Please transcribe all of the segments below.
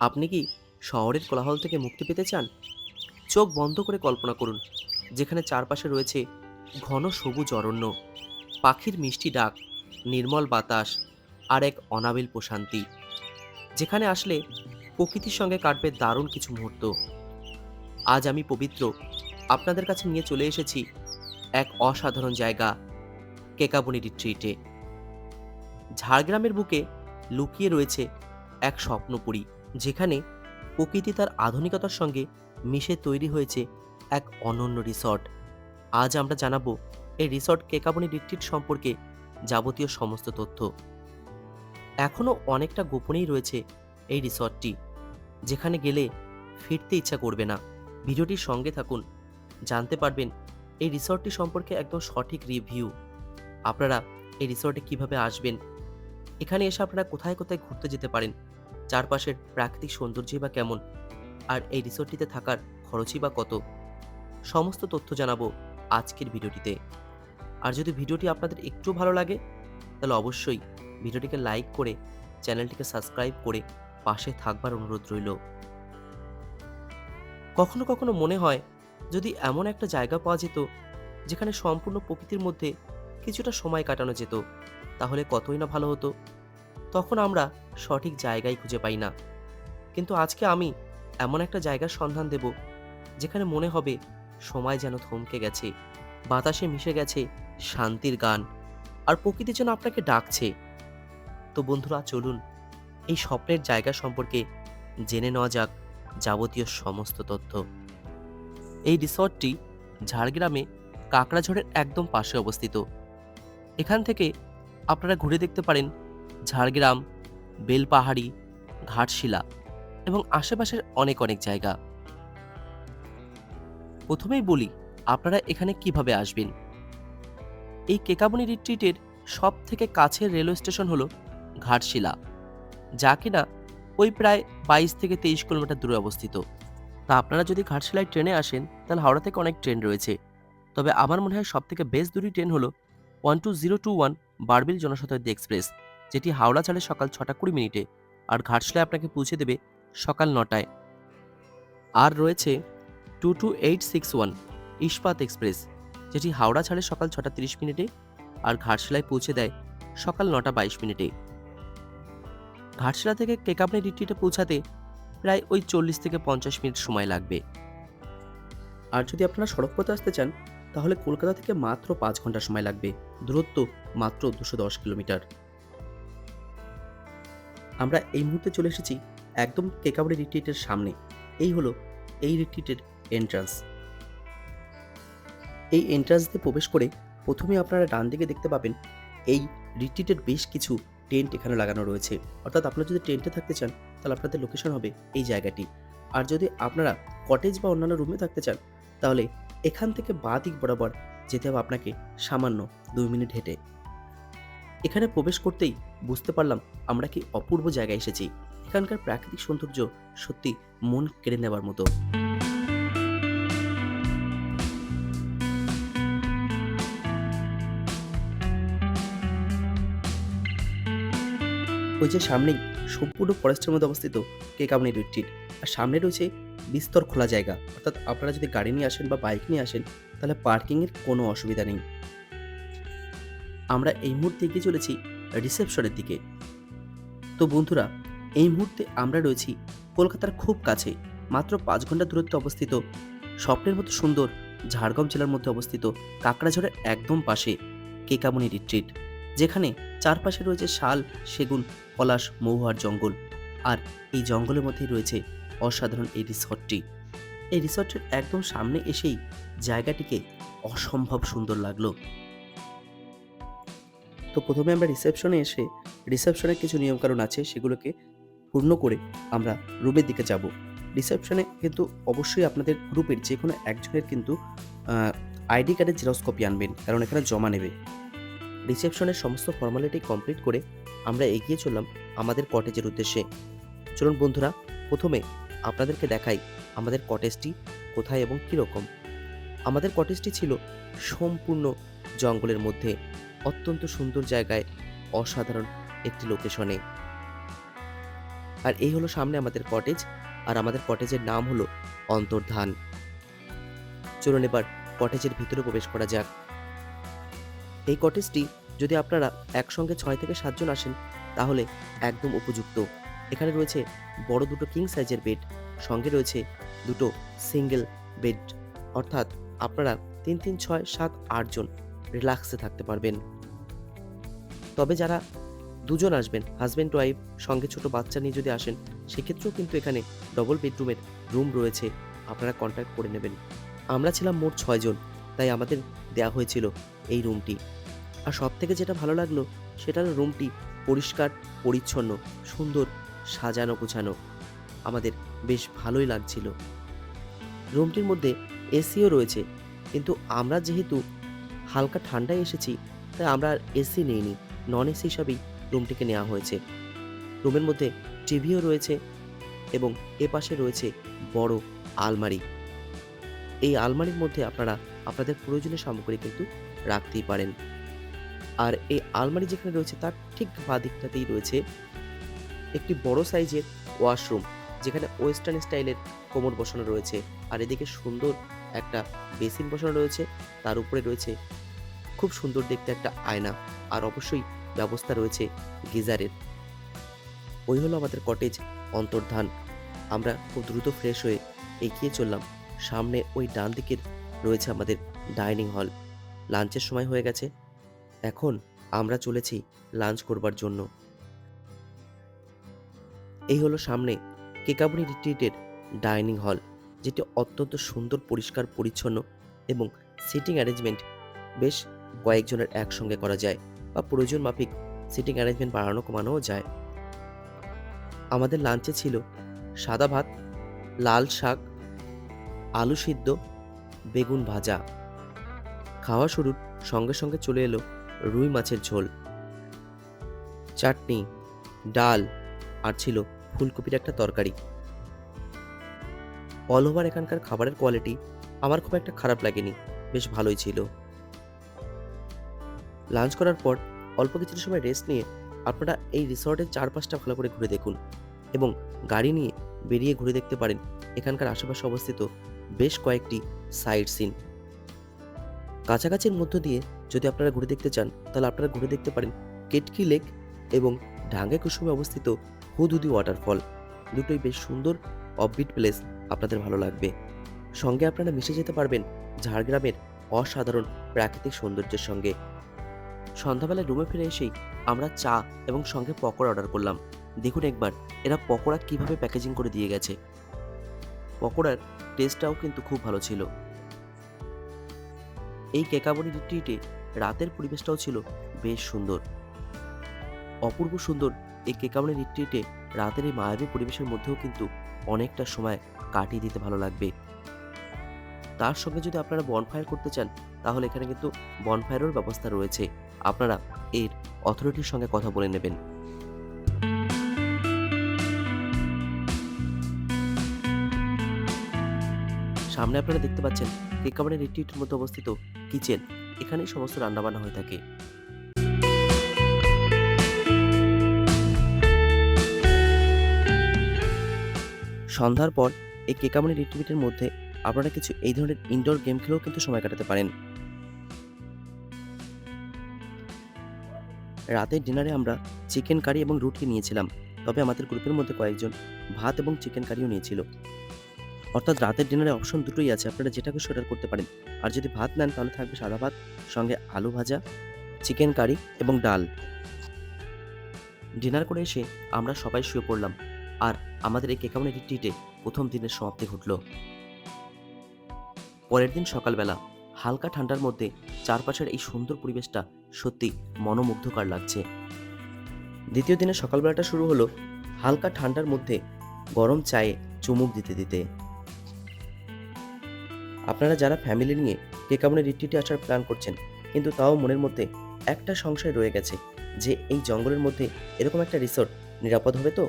আপনি কি শহরের কোলাহল থেকে মুক্তি পেতে চান? চোখ বন্ধ করে কল্পনা করুন, যেখানে চারপাশে রয়েছে ঘন সবুজ অরণ্য, পাখির মিষ্টি ডাক, নির্মল বাতাস আর এক অনাবিল প্রশান্তি, যেখানে আসলে প্রকৃতির সঙ্গে কাটবে দারুণ কিছু মুহূর্ত। আজ আমি পবিত্র আপনাদের কাছে নিয়ে চলে এসেছি এক অসাধারণ জায়গা, কেকাবনি রিট্রিটে। ঝাড়গ্রামের বুকে লুকিয়ে রয়েছে এক স্বপ্নপুরী। যেখানে প্রকৃতি তার আধুনিকতার সঙ্গে মিশে তৈরি হয়েছে এক অনন্য রিসর্ট। আজ আমরা জানাব এই রিসর্ট কেকাবনি রিট্রিট সম্পর্কে যাবতীয় সমস্ত তথ্য। এখনও অনেকটা গোপনেই রয়েছে এই রিসর্টটি, যেখানে গেলে ফিরতে ইচ্ছা করবে না। ভিডিওটির সঙ্গে থাকুন, জানতে পারবেন এই রিসর্টটি সম্পর্কে একদম সঠিক রিভিউ। আপনারা এই রিসর্টে কীভাবে আসবেন? এখানে এসে আপনারা কোথায় কোথায় ঘুরতে যেতে পারেন? চারপাশের প্রাকৃতিক সৌন্দর্যই বা কেমন? আর এই রিসোর্টটিতে থাকার খরচই বা কত? সমস্ত তথ্য জানাব আজকের ভিডিওটিতে। আর যদি ভিডিওটি আপনাদের একটু ভালো লাগে, তাহলে অবশ্যই ভিডিওটিকে লাইক করে, চ্যানেলটিকে সাবস্ক্রাইব করে পাশে থাকবার অনুরোধ রইল। কখনো কখনো মনে হয়, যদি এমন একটা জায়গা পাওয়া যেত, যেখানে সম্পূর্ণ প্রকৃতির মধ্যে কিছুটা সময় কাটানো যেত, তাহলে কতই না ভালো হতো? তখন আমরা সঠিক জায়গায় খুঁজে পাই না। কিন্তু আজকে আমি এমন একটা জায়গার সন্ধান দেব, যেখানে মনে হবে সময় যেন থমকে গেছে, বাতাসে মিশে গেছে শান্তির গান, আর প্রকৃতি যেন আপনাকে ডাকছে। তো বন্ধুরা, চলুন এই স্বপ্নের জায়গা সম্পর্কে জেনে নেওয়া যাক যাবতীয় সমস্ত তথ্য। এই রিসর্টটি ঝাড়গ্রামে কাকড়াঝড়ের একদম পাশে অবস্থিত। এখান থেকে আপনারা ঘুরে দেখতে পারেন ঝাড়গ্রাম, বেলপাহাড়ি, ঘাটশিলা এবং আশেপাশের অনেক অনেক জায়গা। প্রথমেই বলি, আপনারা এখানে কীভাবে আসবেন? এই কেকাবনি রিট্রিটের সব থেকে কাছের রেলওয়ে স্টেশন হলো ঘাটশিলা, যা কিনা ওই প্রায় বাইশ থেকে তেইশ কিলোমিটার দূরে অবস্থিত। তা আপনারা যদি ঘাটশিলায় ট্রেনে আসেন, তাহলে হাওড়া থেকে অনেক ট্রেন রয়েছে। তবে আমার মনে হয় সব থেকে বেস্ট দূরী ট্রেন হলো one two zero two one Barbil Janshatabdi express. যেটি হাওড়া ছাড়ে সকাল ছটা কুড়ি মিনিটে আর ঘাটশিলায় আপনাকে পৌঁছে দেবে সকাল নটায়। আর রয়েছে two two eight six one Ispat express, যেটি হাওড়া ছাড়ে সকাল ছটা তিরিশ মিনিটে আর ঘাটশিলায় পৌঁছে দেয় সকাল নটা বাইশ মিনিটে। ঘাটশিলা থেকে কেকাবনি রিট্রিটে পৌঁছাতে প্রায় ওই চল্লিশ থেকে পঞ্চাশ মিনিট সময় লাগবে। আর যদি আপনারা সড়ক পথে আসতে চান, তাহলে কলকাতা থেকে মাত্র পাঁচ ঘণ্টা সময় লাগবে। দূরত্ব মাত্র দুশো দশ কিলোমিটার। আমরা এই মুহূর্তে চলে এসেছি একদম কেকাবড়ি রিট্রিটের সামনে। এই হলো এই রিট্রিটের এন্ট্রান্স এই এন্ট্রান্স দিয়ে প্রবেশ করে প্রথমে আপনারা ডান দিকে দেখতে পাবেন এই রিট্রিটের বেশ কিছু টেন্ট এখানে লাগানো রয়েছে। অর্থাৎ আপনারা যদি টেন্টে থাকতে চান, তাহলে আপনাদের লোকেশন হবে এই জায়গাটি। আর যদি আপনারা কটেজ বা অন্যান্য রুমে থাকতে চান, তাহলে এখান থেকে বাঁ দিক বরাবর যেতে হবে আপনাকে সামান্য দুই মিনিট হেঁটে। এখানে প্রবেশ করতেই বুঝতে পারলাম আমরা কি অপূর্ব জায়গায় এসেছি। এখানকার প্রাকৃতিক সৌন্দর্য সত্যি মন কেড়ে নেবার মতো। ওই যে সামনেই সম্পূর্ণ ফরেস্টের মধ্যে অবস্থিত কেকামনি রিট্রিট আর সামনে রয়েছে বিস্তর খোলা জায়গা। অর্থাৎ আপনারা যদি গাড়ি নিয়ে আসেন বা বাইক নিয়ে আসেন, তাহলে পার্কিংয়ের কোনো অসুবিধা নেই। আমরা এই মুহূর্তে এগিয়ে চলেছি রিসেপশনের দিকে। তো বন্ধুরা, এই মুহূর্তে আমরা রয়েছি কলকাতার খুব কাছে, মাত্র পাঁচ ঘণ্টা দূরত্বে অবস্থিত, স্বপ্নের মতো সুন্দর ঝাড়গ্রাম জেলার মধ্যে অবস্থিত কাকড়াঝড়ের একদম পাশে কেকামনি রিট্রিট যেখানে চারপাশে রয়েছে শাল, সেগুন, পলাশ, মহুয়ার জঙ্গল, আর এই জঙ্গলের মধ্যেই রয়েছে অসাধারণ এই রিসর্টটি। এই রিসর্টের একদম সামনে এসেই জায়গাটিকে অসম্ভব সুন্দর লাগল। তো প্রথমে আমরা রিসেপশনে এসে রিসেপশনের কিছু নিয়মকানুন আছে, সেগুলোকে পূর্ণ করে আমরা রুমের দিকে যাব। রিসেপশনে কিন্তু অবশ্যই আপনাদের গ্রুপের যে কোনো একজনের কিন্তু আইডি কার্ডের জেরক্স কপি আনবেন, কারণ এখানে জমা নেবে। রিসেপশনের সমস্ত ফর্মালিটি কমপ্লিট করে আমরা এগিয়ে চললাম আমাদের কটেজের উদ্দেশ্যে। চলুন বন্ধুরা, প্রথমে আপনাদেরকে দেখাই আমাদের কটেজটি কোথায় এবং কীরকম। আমাদের কটেজটি ছিল সম্পূর্ণ জঙ্গলের মধ্যে। অত্যন্ত সুন্দর জায়গায় অসাধারণ একটি লোকেশনে। আর এই হলো সামনে আমাদের কটেজ আর আমাদের কটেজের নাম হলো অন্তর্ধান। চলুন এবার কটেজের ভিতরে প্রবেশ করা যাক। এই কটেজটি যদি আপনারা একসঙ্গে ছয় থেকে সাতজন আসেন, তাহলে একদম উপযুক্ত। এখানে রয়েছে বড় দুটো কিং সাইজের বেড সঙ্গে রয়েছে দুটো সিঙ্গেল বেড অর্থাৎ আপনারা তিন তিন, ছয়, সাত, আটজন রিল্যাক্সে থাকতে পারবেন। তবে যারা দুজন আসবেন হাজব্যান্ড ওয়াইফ সঙ্গে ছোট বাচ্চা নিয়ে যদি আসেন, সেক্ষেত্রেও কিন্তু এখানে ডবল বেডরুমের রুম রয়েছে। আপনারা কন্ট্যাক্ট করে নেবেন। আমরা ছিলাম মোট ছয়জন তাই আমাদের দেয়া হয়েছিল এই রুমটি আর সব থেকে যেটা ভালো লাগল সেটা রুমটি পরিষ্কার, পরিচ্ছন্ন, সুন্দর, সাজানো গোছানো। আমাদের বেশ ভালোই লাগছিল। রুমটির মধ্যে এসিও রয়েছে, কিন্তু আমরা যেহেতু হালকা ঠান্ডায় এসেছি, তাই আমরা আর এসি নিইনি, নন এসি হিসাবেই রুমটিকে নেওয়া হয়েছে। রুমের মধ্যে টিভিও রয়েছে এবং এ পাশে রয়েছে বড় আলমারি। এই আলমারির মধ্যে আপনারা আপনাদের প্রয়োজনীয় সামগ্রী কিন্তু রাখতেই পারেন। আর এই আলমারি যেখানে রয়েছে তার ঠিক বাঁ দিকটাতেই রয়েছে একটি বড় সাইজের ওয়াশরুম, যেখানে ওয়েস্টার্ন স্টাইলের কোমর বসানো রয়েছে। আর এদিকে সুন্দর একটা বেসিন বসানো রয়েছে, তার উপরে রয়েছে খুব সুন্দর দেখতে একটা আয়না, আর অবশ্যই ব্যবস্থা রয়েছে গিজারের। ওই হলো আমাদের কটেজ অন্তর্ধান। আমরা খুব দ্রুত ফ্রেশ হয়ে এগিয়ে চললাম। সামনে ওই ডান দিকের রয়েছে আমাদের ডাইনিং হল লাঞ্চের সময় হয়ে গেছে। এখন আমরা চলেছি লাঞ্চ করবার জন্য। এই হলো সামনে কেকাবনি রিট্রিটের ডাইনিং হল যেটি অত্যন্ত সুন্দর, পরিষ্কার, পরিচ্ছন্ন এবং সিটিং অ্যারেঞ্জমেন্ট বেশ কয়েকজনের একসঙ্গে করা যায় বা প্রয়োজন মাফিক সিটিং অ্যারেঞ্জমেন্ট বাড়ানো, কমানোও যায়। আমাদের লাঞ্চে ছিল সাদা ভাত, লাল শাক, আলু সিদ্ধ, বেগুন ভাজা। খাওয়া শুরুর সঙ্গে সঙ্গে চলে এলো রুই মাছের ঝোল। চাটনি, ডাল, আর ছিল ফুলকপির একটা তরকারি। অল ওভার এখানকার খাবারের কোয়ালিটি আমার খুব একটা খারাপ লাগেনি, বেশ ভালোই ছিল। লাঞ্চ করার পর অল্প কিছু সময় রেস্ট নিয়ে আপনারা এই রিসর্টের চারপাশটা ভালো করে ঘুরে দেখুন এবং গাড়ি নিয়ে বেরিয়ে ঘুরে দেখতে পারেন এখানকার আশেপাশে অবস্থিত বেশ কয়েকটি সাইট সিন কাছাকাছির মধ্য দিয়ে যদি আপনারা ঘুরে দেখতে চান, তাহলে আপনারা ঘুরে দেখতে পারেন কেটকি লেক এবং ঢাঙ্গে কুসুমে অবস্থিত হুদুদি ওয়াটারফল দুটোই বেশ সুন্দর অফবিট প্লেস আপনাদের ভালো লাগবে। সঙ্গে আপনারা মিশে যেতে পারবেন ঝাড়গ্রামের অসাধারণ প্রাকৃতিক সৌন্দর্যের সঙ্গে। সন্ধ্যাবেলায় রুমে ফিরে এসেই আমরা চা এবং সঙ্গে পকোড়া অর্ডার করলাম। দেখুন একবার, এরা পকোড়া কীভাবে প্যাকেজিং করে দিয়ে গেছে। পকোড়ার টেস্টটাও কিন্তু খুব ভালো ছিল। এই কেকাবনি রিট্রিটে রাতের পরিবেশটাও ছিল বেশ সুন্দর। অপূর্ব সুন্দর এই কেকাবনি রিট্রিটে রাতের এই মায়াবী পরিবেশের মধ্যেও কিন্তু অনেকটা সময় কাটিয়ে দিতে ভালো লাগবে। তার সঙ্গে যদি আপনারা বনফায়ার করতে চান, তাহলে এখানে কিন্তু বনফায়ারের ব্যবস্থা রয়েছে। আপনারা এর অথরিটির সঙ্গে কথা বলে নেবেন। সামনে আপনারা দেখতে পাচ্ছেন কেকাবানের রিট্রিটের মধ্যে অবস্থিত কিচেন এখানেই সমস্ত রান্নাবান্না হয়ে থাকে। সন্ধ্যার পর এই কেকামনি রিট্রিটের মধ্যে আপনারা কিছু এই ধরনের ইনডোর গেম খেলেও কিন্তু সময় কাটাতে পারেন। রাতের ডিনারে আমরা চিকেন কারি এবং রুটি নিয়েছিলাম, তবে আমাদের গ্রুপের মধ্যে কয়েকজন ভাত এবং চিকেন কারিও নিয়েছিল। অর্থাৎ রাতের ডিনারে অপশন দুটোই আছে, আপনারা যেটা খুশি অর্ডার করতে পারেন। আর যদি ভাত নেন, তাহলে থাকবে সাদা ভাত, সঙ্গে আলু ভাজা চিকেন কারি এবং ডাল। ডিনার করে এসে আমরা সবাই শুয়ে পড়লাম। আর আমাদের এই কেকামনি রিট্রিটে প্রথম দিনের সমাপ্তি ঘটল। পরের দিন সকালবেলা হালকা ঠান্ডার মধ্যে চারপাশের এই সুন্দর পরিবেশটা সত্যি মনোমুগ্ধকর লাগছে। দ্বিতীয় দিনের সকালবেলাটা শুরু হলো হালকা ঠান্ডার মধ্যে গরম চায়ে চুমুক দিতে দিতে। আপনারা যারা ফ্যামিলি নিয়ে কেকামনে রিট্রিটে আসার প্ল্যান করছেন, কিন্তু তাও মনের মধ্যে একটা সংশয় রয়ে গেছে যে এই জঙ্গলের মধ্যে এরকম একটা রিসোর্ট নিরাপদ হবে তো?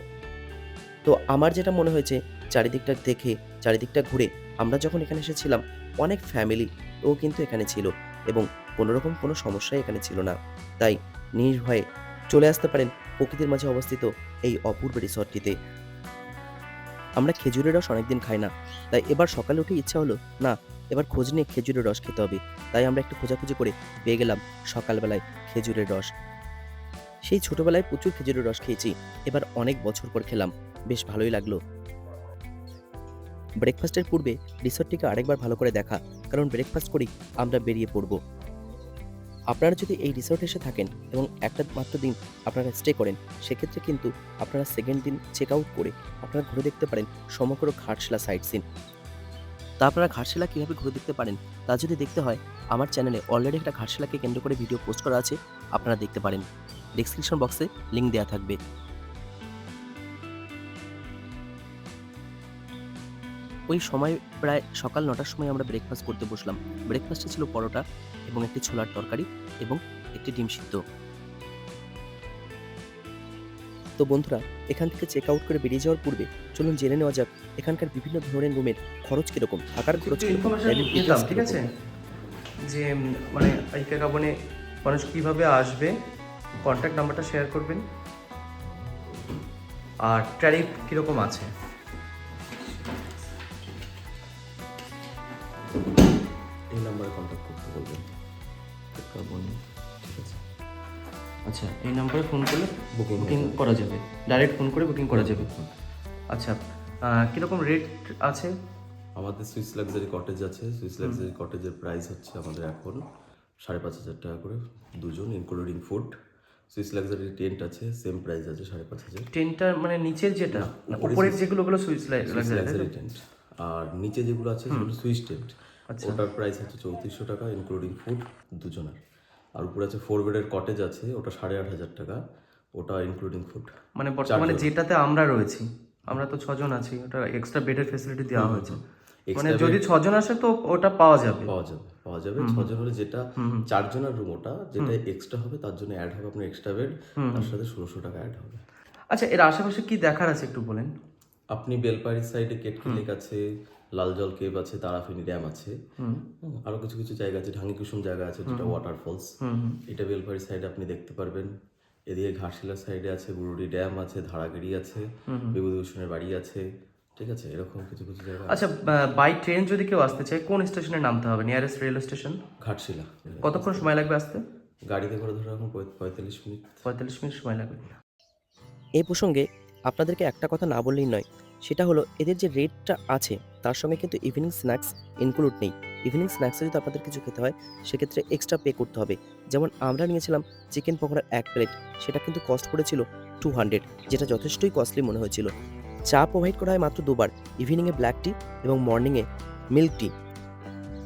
তো আমার যেটা মনে হয়েছে, চারিদিকটা দেখে, চারিদিকটা ঘুরে আমরা যখন এখানে এসেছিলাম, অনেক ফ্যামিলি ও কিন্তু এখানে ছিল এবং কোনোরকম কোনো সমস্যাই এখানে ছিল না। তাই নির্ভয়ে চলে আসতে পারেন প্রকৃতির মাঝে অবস্থিত এই অপূর্ব রিসর্টটিতে। আমরা খেজুরের রস অনেকদিন খাই না, তাই এবার সকালে উঠে ইচ্ছা হলো, না, এবার খোঁজ নিয়ে খেজুরের রস খেতে হবে। তাই আমরা একটু খোঁজাখুঁজি করে পেয়ে গেলাম সকালবেলায় খেজুরের রস। সেই ছোটবেলায় প্রচুর খেজুরের রস খেয়েছি, এবার অনেক বছর পর খেলাম। বেশ ভালোই লাগল। ব্রেকফাস্টের পূর্বে রিসর্টটিকে আরেকবার ভালো করে দেখা, কারণ ব্রেকফাস্ট করেই আমরা বেরিয়ে পড়ব। আপনারা যদি এই রিসর্টে এসে থাকেন এবং একটা মাত্র দিন আপনারা স্টে করেন, সেক্ষেত্রে কিন্তু আপনারা সেকেন্ড দিন চেক আউট করে আপনারা ঘুরে দেখতে পারেন সমগ্র ঘাটশিলা সাইট সিন তা আপনারা ঘাটশিলা কীভাবে ঘুরে দেখতে পারেন, তা যদি দেখতে হয়, আমার চ্যানেলে অলরেডি একটা ঘাটশিলাকে কেন্দ্র করে ভিডিও পোস্ট করা আছে, আপনারা দেখতে পারেন। ডিসক্রিপশন বক্সে লিঙ্ক দেওয়া থাকবে। ওই সময় প্রায় সকাল নটার সময় আমরা ব্রেকফাস্ট করতে বসলাম। ব্রেকফাস্টে ছিল পরোটা এবং একটি ছোলার তরকারি এবং একটি ডিম সিদ্ধ। তো বন্ধুরা এখান থেকে চেক আউট করে বেরিয়ে যাওয়ার পূর্বে চলুন জেনে নেওয়া যাক এখানকার বিভিন্ন ধরনের রুমের খরচ কীরকম থাকার খরচ কীরকম ঠিক আছে? যে মানে আইকা কাবনে মানুষ কীভাবে আসবে কন্ট্যাক্ট নাম্বারটা শেয়ার করবেন। আর ট্যারিফ কীরকম আছে? নাম্বারে কন্ট্যাক্ট করতে বলবেন। ঠিক আছে? আচ্ছা এই নাম্বারে ফোন করলে বুকিং করা যাবে। ডাইরেক্ট ফোন করে বুকিং করা যাবে। আচ্ছা কীরকম রেট আছে? আমাদের সুইস লাক্সারি কটেজ আছে। সুইস লাক্সারি কটেজের প্রাইস হচ্ছে আমাদের এখন সাড়ে পাঁচ হাজার টাকা করে দুজন including food Swiss luxury tent আছে সেম প্রাইস আছে সাড়ে পাঁচ হাজার। টেনটার মানে নিচের যেটা? উপরের যেগুলো সুইস লাক্সারি টেন্ট আর নিচে যেগুলো আছে সেগুলো সুইস টেন্ট। ওটার প্রাইস হচ্ছে চৌত্রিশশো টাকা ইনক্লুডিং ফুড দুজনের। আর উপরে আছে ফোর বেডের কটেজ আছে ওটা সাড়ে আট হাজার টাকা ওটা ইনক্লুডিং ফুড মানে বর্তমানে যেটাতে আমরা রয়েছি আমরা তো ছজন আছি ওটা এক্সট্রা বেডের ফেসিলিটি দেওয়া হয়েছে। মানে যদি ছজন আসে তো ওটা পাওয়া যাবে। পাওয়া যাবে পাওয়া যাবে। ছজন হলে যেটা চারজনের রুম ওটা যেটা এক্সট্রা হবে তার জন্য অ্যাড হবে আপনার এক্সট্রা বেড তার সাথে ষোলোশো টাকা অ্যাড হবে। আচ্ছা এর আশেপাশে কি দেখার আছে একটু বলেন? আপনি বেলপাড়ির সাইডে কেটকি লেক আছে লাল জল কেভ আছে তারাফিনি ড্যাম আছে আরও কিছু কিছু জায়গা আছে ঢাঙ্গি কুসুম জায়গা আছে যেটা ওয়াটার ওয়াটারফলস এটা বেলপাড়ির সাইডে আপনি দেখতে পারবেন। এদিকে ঘাটশিলার সাইডে আছে গুরুডি ড্যাম আছে ধারাগিরি আছে বিভূতিভূষণের বাড়ি আছে ঠিক আছে? এরকম কিছু কিছু জায়গা আচ্ছা বাই ট্রেন যদি কেউ আসতে চায় কোন স্টেশনে নামতে হবে? Nearest rail station Ghatshila. কতক্ষণ সময় লাগবে আসতে? গাড়িতে করে ধরো এখন পঁয়তাল্লিশ মিনিট। পঁয়তাল্লিশ মিনিট সময় লাগবে। এই প্রসঙ্গে আপনাদেরকে একটা কথা না বললেই নয়, সেটা হলো এদের যে রেটটা আছে, তার সঙ্গে কিন্তু ইভিনিং স্ন্যাক্স ইনক্লুড নেই। ইভিনিং স্ন্যাক্সে যদি আপনাদের কিছু খেতে হয়, সেক্ষেত্রে এক্সট্রা পে করতে হবে। যেমন আমরা নিয়েছিলাম চিকেন পকোড়ার এক প্লেট সেটা কিন্তু কস্ট পড়েছিল টু হান্ড্রেড যেটা যথেষ্টই কস্টলি মনে হয়েছিল। চা প্রোভাইড করা হয় মাত্র দুবার ইভিনিংয়ে ব্ল্যাক টি এবং মর্নিংয়ে মিল্ক টি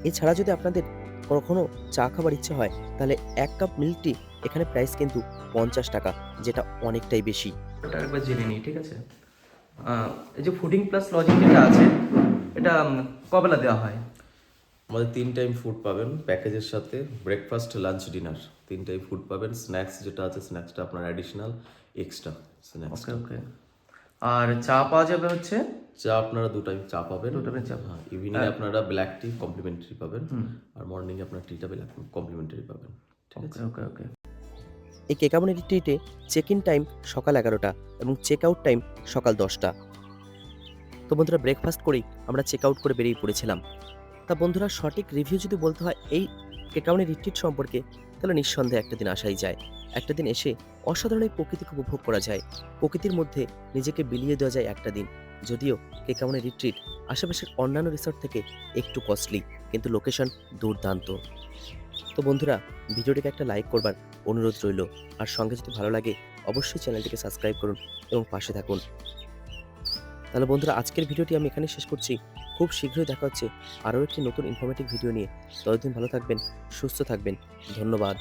এছাড়া যদি আপনাদের কখনও চা খাবার ইচ্ছে হয়, তাহলে এক কাপ মিল্ক টি এখানে প্রাইস কিন্তু পঞ্চাশ টাকা, যেটা অনেকটাই বেশি। ওটা একবার জেনে নিই ঠিক আছে? এই যে ফুডিং প্লাস লজিং যেটা আছে এটা কবেলা দেওয়া হয়? আমাদের তিন টাইম ফুড পাবেন প্যাকেজের সাথে ব্রেকফাস্ট লাঞ্চ ডিনার তিন টাইম ফুড পাবেন স্ন্যাক্স যেটা আছে স্ন্যাক্সটা আপনার অ্যাডিশনাল এক্সট্রা স্ন্যাক্স ওকে আর চা পাওয়া যাবে হচ্ছে? চা আপনারা দু টাইম চা পাবেন। দু time চা। হ্যাঁ ইভিনিং আপনারা ব্ল্যাক টি কমপ্লিমেন্টারি পাবেন। আর মর্নিং এ আপনার টিটা ব্ল্যাক কমপ্লিমেন্টারি পাবেন ঠিক আছে? ওকে ওকে এই কেকাবনের রিট্রিটে চেক ইন টাইম সকাল এগারোটা এবং চেক আউট টাইম সকাল দশটা। তো বন্ধুরা ব্রেকফাস্ট করেই আমরা চেক আউট করে বেরিয়ে পড়েছিলাম। তা বন্ধুরা সঠিক রিভিউ যদি বলতে হয়, এই কেকাবনের রিট্রিট সম্পর্কে তাহলে নিঃসন্দেহে একটা দিন আসাই যায়। একটা দিন এসে অসাধারণ এই প্রকৃতিকে উপভোগ করা যায়। প্রকৃতির মধ্যে নিজেকে বিলিয়ে দেওয়া যায় একটা দিন। যদিও কেকাবনের রিট্রিট আশেপাশের অন্যান্য রিসর্ট থেকে একটু কস্টলি কিন্তু লোকেশন দুর্দান্ত। তো বন্ধুরা, ভিডিওটিকে একটা লাইক করবার অনুরোধ রইল। আর সঙ্গে যদি ভালো লাগে, অবশ্যই চ্যানেলটিকে সাবস্ক্রাইব করুন এবং পাশে থাকুন। তাহলে বন্ধুরা, আজকের ভিডিওটি আমি এখানে শেষ করছি। খুব শীঘ্রই দেখা হচ্ছে আরও একটি নতুন ইনফরমেটিভ ভিডিও নিয়ে। ততদিন ভালো থাকবেন, সুস্থ থাকবেন। ধন্যবাদ।